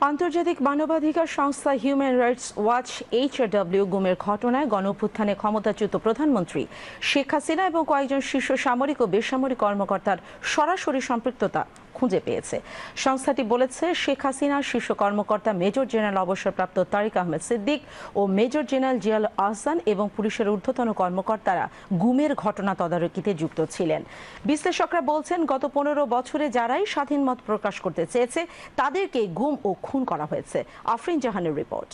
আন্তর্জাতিক মানবাধিকার সংস্থা হিউম্যান রাইটস ওয়াচ এইচআরডব্লিউ গুমের ঘটনায় গণঅভ্যুত্থানে ক্ষমতাচ্যুত প্রধানমন্ত্রী শেখ হাসিনা এবং কয়েকজন শীর্ষ সামরিক ও বেসামরিক কর্মকর্তার সরাসরি সম্পৃক্ততা খুঁজে পেয়েছে। সংস্থাটি বলেছে, শেখ হাসিনার শীর্ষ কর্মকর্তা মেজর জেনারেল অবসরপ্রাপ্ত তারিক আহমেদ সিদ্দিক ও মেজর জেনারেল জিয়াল আহসান এবং পুলিশের ঊর্ধ্বতন কর্মকর্তারা গুমের ঘটনা তদারকিতে যুক্ত ছিলেন। বিশ্লেষকরা বলছেন, গত পনেরো বছরে যারাই স্বাধীন মত প্রকাশ করতে চেয়েছে, তাদেরকে গুম ও খুন করা হয়েছে। আফরিন জাহানের রিপোর্ট।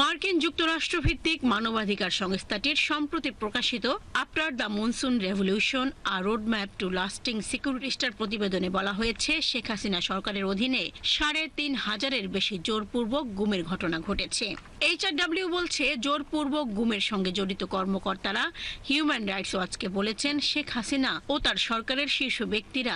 মার্কিন যুক্তরাষ্ট্র ভিত্তিক মানবাধিকার সংস্থাটির সম্প্রতি প্রকাশিত আফটার দ্য মনসুন রেভলিউশন আর রোডম্যাপ টু লাস্টিং সিকিউরিটিস্টার প্রতিবেদনে বলা হয়েছে, শেখ হাসিনা সরকারের অধীনে সাড়ে তিন হাজারের বেশি জোরপূর্বক গুমের ঘটনা ঘটেছে। এইচআরডব্লিউ বলছে, জোরপূর্বক গুমের সঙ্গে জড়িত কর্মকর্তারা হিউম্যান রাইটস ওয়াচকে বলেছেন, শেখ হাসিনা ও তার সরকারের শীর্ষ ব্যক্তিরা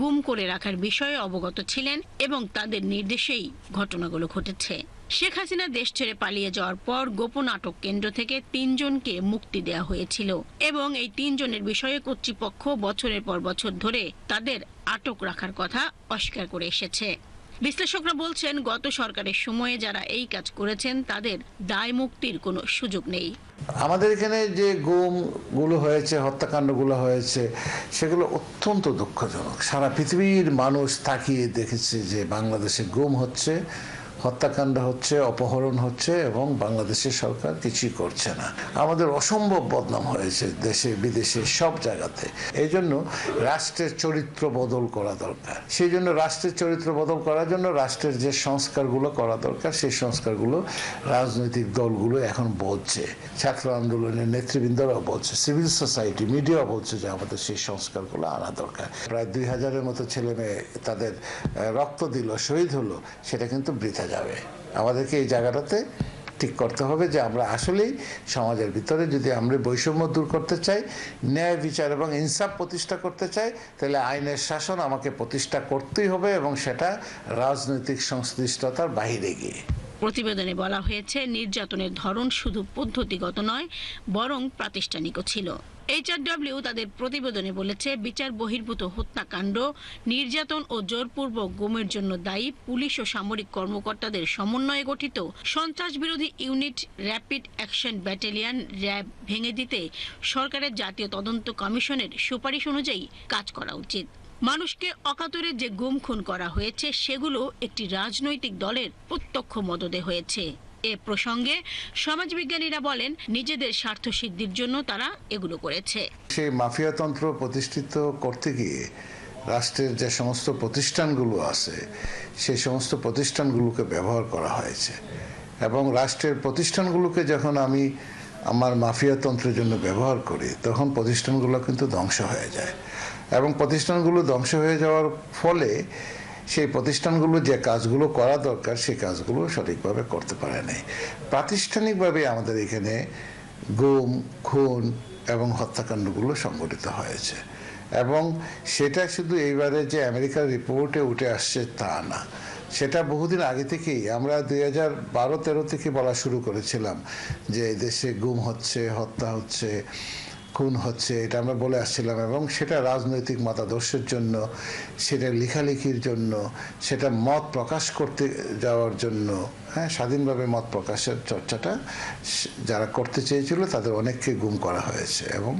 গুম করে রাখার বিষয়ে অবগত ছিলেন এবং তাদের নির্দেশেই ঘটনাগুলো ঘটেছে। শেখ হাসিনা দেশ ছেড়ে পালিয়ে যাওয়ার পর গোপন আটক কেন্দ্র থেকে তিনজনকে মুক্তি দেওয়া হয়েছিল এবং এই তিনজনের বিষয়ে কর্তৃপক্ষ বছরের পর বছর ধরে তাদের আটক রাখার কথা অস্বীকার করে এসেছে। বিশ্লেষকরা বলছেন, গত সরকারের সময়ে যারা এই কাজ করেছেন, তাদের দায় মুক্তির কোনো সুযোগ নেই। আমাদের এখানে যে গুমগুলো হয়েছে, হত্যাকাণ্ডগুলো হয়েছে, সেগুলো অত্যন্ত দুঃখজনক। সারা পৃথিবীর মানুষ তাকিয়ে দেখেছে যে বাংলাদেশে গুম হচ্ছে। হত্যাকাণ্ড হচ্ছে, অপহরণ হচ্ছে এবং বাংলাদেশের সরকার কিছুই করছে না। আমাদের অসম্ভব বদনাম হয়েছে দেশে, বিদেশে, সব জায়গাতে। এই জন্য রাষ্ট্রের চরিত্র বদল করা দরকার। সেই জন্য রাষ্ট্রের চরিত্র বদল করার জন্য রাষ্ট্রের যে সংস্কারগুলো করা দরকার, সেই সংস্কারগুলো রাজনৈতিক দলগুলো এখন বলছে। ছাত্র আন্দোলনের নেতৃবৃন্দরাও বলছে, সিভিল সোসাইটি, মিডিয়াও বলছে যে আমাদের সেই সংস্কারগুলো আনা দরকার। প্রায় দুই হাজারের মতো ছেলে মেয়ে তাদের রক্ত দিল, শহীদ হলো, সেটা কিন্তু বৃথা যাবে। আমাদেরকে এই জায়গাটাতে ঠিক করতে হবে যে আমরা আসলেই সমাজের ভিতরে যদি আমরা বৈষম্য দূর করতে চাই, ন্যায় বিচার এবং ইনসাফ প্রতিষ্ঠা করতে চাই, তাহলে আইনের শাসন আমাকে প্রতিষ্ঠা করতেই হবে এবং সেটা রাজনৈতিক সংশ্লিষ্টতার বাহিরে গিয়ে। প্রতিবেদনে বলা হয়েছে, নির্যাতনের ধরন শুধু পদ্ধতিগত নয়, বরং প্রাতিষ্ঠানিকও ছিল। এইচআরডব্লিউ তাদের প্রতিবেদনে বলেছে, বিচার বহির্ভূত হত্যাকাণ্ড, নির্যাতন ও জোরপূর্বক গুমের জন্য দায়ী পুলিশ ও সামরিক কর্মকর্তাদের সমন্বয়ে গঠিত সন্ত্রাস বিরোধী unit rapid action battalion RAB ভেঙে দিতে সরকারের জাতীয় তদন্ত কমিশনের সুপারিশ অনুযায়ী কাজ করা উচিত। মানুষকে অকাতরে যে গুম খুন করা হয়েছে, সেগুলো একটি রাজনৈতিক দলের প্রত্যক্ষ মদদে হয়েছে। এ প্রসঙ্গে সমাজবিজ্ঞানীরা বলেন, নিজেদের স্বার্থ সিদ্ধির জন্য তারা এগুলো করেছে। সেই মাফিয়াতন্ত্র প্রতিষ্ঠিত করতে গিয়ে রাষ্ট্রের যে সমস্ত প্রতিষ্ঠানগুলো আছে, সেই সমস্ত প্রতিষ্ঠানগুলোকে ব্যবহার করা হয়েছে। এবং রাষ্ট্রের প্রতিষ্ঠানগুলোকে যখন আমি আমার মাফিয়াতন্ত্রের জন্য ব্যবহার করি, তখন প্রতিষ্ঠানগুলো কিন্তু ধ্বংস হয়ে যায়। এবং প্রতিষ্ঠানগুলো ধ্বংস হয়ে যাওয়ার ফলে সেই প্রতিষ্ঠানগুলো যে কাজগুলো করা দরকার, সেই কাজগুলো সঠিকভাবে করতে পারে নাই। প্রাতিষ্ঠানিকভাবে আমাদের এখানে গুম, খুন এবং হত্যাকাণ্ডগুলো সংগঠিত হয়েছে। এবং সেটা শুধু এইবারে যে আমেরিকার রিপোর্টে উঠে আসছে তা না। সেটা বহুদিন আগে থেকেই আমরা দুই হাজার বারো, তেরো থেকে বলা শুরু করেছিলাম যে দেশে গুম হচ্ছে, হত্যা হচ্ছে, খুন হচ্ছে, এটা আমরা বলে আসছিলাম এবং সেটা রাজনৈতিক মতাদর্শের জন্য, সেটা লেখালেখির জন্য, সেটা মত প্রকাশ করতে যাওয়ার জন্য হ্যাঁ স্বাধীনভাবে মত প্রকাশের চর্চাটা যারা করতে চেয়েছিল তাদের অনেককে গুম করা হয়েছে এবং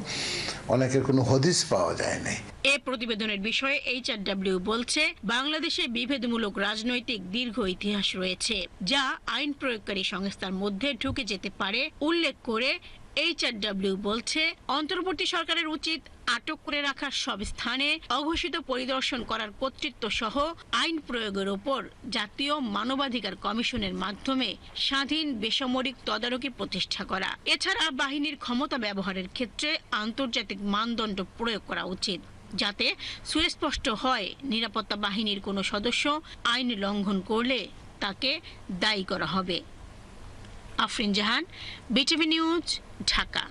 অনেকের কোনো হদিস পাওয়া যায়নি। এ প্রতিবেদনের বিষয়ে এইচআরডব্লিউ বলছে, বাংলাদেশে বিভেদমূলক রাজনৈতিক দীর্ঘ ইতিহাস রয়েছে, যা আইন প্রয়োগকারী সংস্থার মধ্যে ঢুকে যেতে পারে, উল্লেখ করে এইচআরডব্লিউ বলছে, অন্তর্বর্তী সরকারের উচিত আটক করে রাখার সব স্থানে অঘোষিত পরিদর্শন করার কর্তৃত্ব সহ আইন প্রয়োগের ওপর জাতীয় মানবাধিকার কমিশনের মাধ্যমে স্বাধীন বেসামরিক তদারকি প্রতিষ্ঠা করা। এছাড়া বাহিনীর ক্ষমতা ব্যবহারের ক্ষেত্রে আন্তর্জাতিক মানদণ্ড প্রয়োগ করা উচিত, যাতে সুস্পষ্ট হয় নিরাপত্তা বাহিনীর কোনো সদস্য আইন লঙ্ঘন করলে তাকে দায়ী করা হবে। Afrin Jahan BTV news Dhaka.